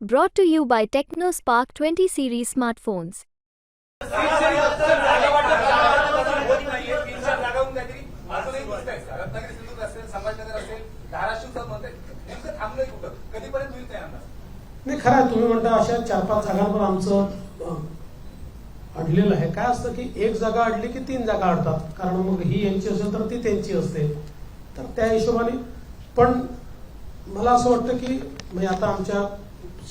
Brought to you by TechnoSpark 20 series smartphones. नाही खरं आहे तुम्ही म्हणता अशा चार पाच जागांवर आमचं अडलेलं आहे. काय असतं की एक जागा अडली की तीन जागा अडतात. कारण मग ही यांची असेल तर ती त्यांची असते. तर त्या हिशोबाने पण मला असं वाटतं की म्हणजे आता आमच्या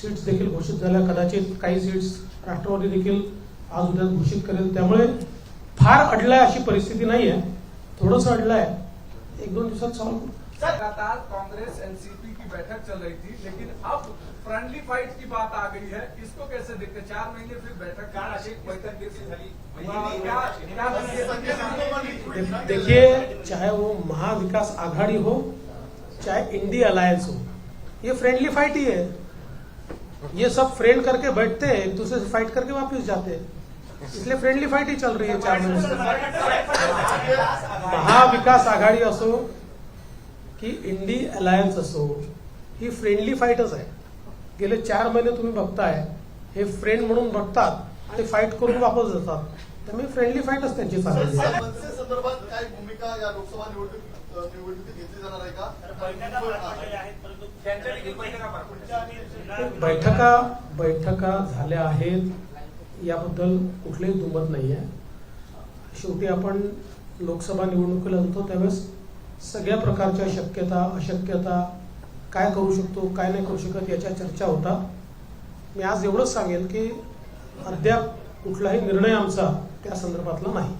सीट्स देखील घोषित झाल्या. कदाचित काही सीट्स राष्ट्रवादी देखील आज उद्या घोषित करेल. त्यामुळे फार अडलाय अशी परिस्थिती नाही आहे थोडंसं अडलंय. एक दोन दिवसात सॉल्व लगातार कांग्रेस एनसीपी की बैठक चल रही थी लेकिन अब फ्रेंडली फाइट की बात आ गई है. इसको कैसे देखते? चार महीने फिर बैठक काल अशी बैठक म्हणजे देखिए चाहे वो महाविकास आघाड़ी हो चाहे इंडी अलायंस हो ये फ्रेंडली फाइट ही है। ये सब फ्रेंड करके बैठते हैं एक दूसरे से फाइट करके वापस जाते हैं। इसलिए फ्रेंडली फाइट ही चल रही है चार महीने से। महाविकास आघाडी असो की इंडी अलायन्स असो ही फ्रेंडली फाईटच आहे. गेले चार महिने तुम्ही बघताय हे फ्रेंड म्हणून बघतात. आणि फाईट करून वापस जातात. त्यामुळे फ्रेंडली फाईटच त्यांची चालली संदर्भात काय भूमिका या लोकसभा निवडणूक निवडणुकीत घेतली जाणार आहे का? त्यांच्या देखील बैठका. बैठका बैठका झाल्या आहेत याबद्दल कुठलेही दुमत नाही आहे. शेवटी आपण लोकसभा निवडणुकीला जातो त्यावेळेस सगळ्या प्रकारच्या शक्यता अशक्यता काय करू शकतो काय नाही करू शकत याच्या चर्चा होतात मी आज एवढंच सांगेन की अद्याप कुठलाही निर्णय आमचा त्या संदर्भातला नाही.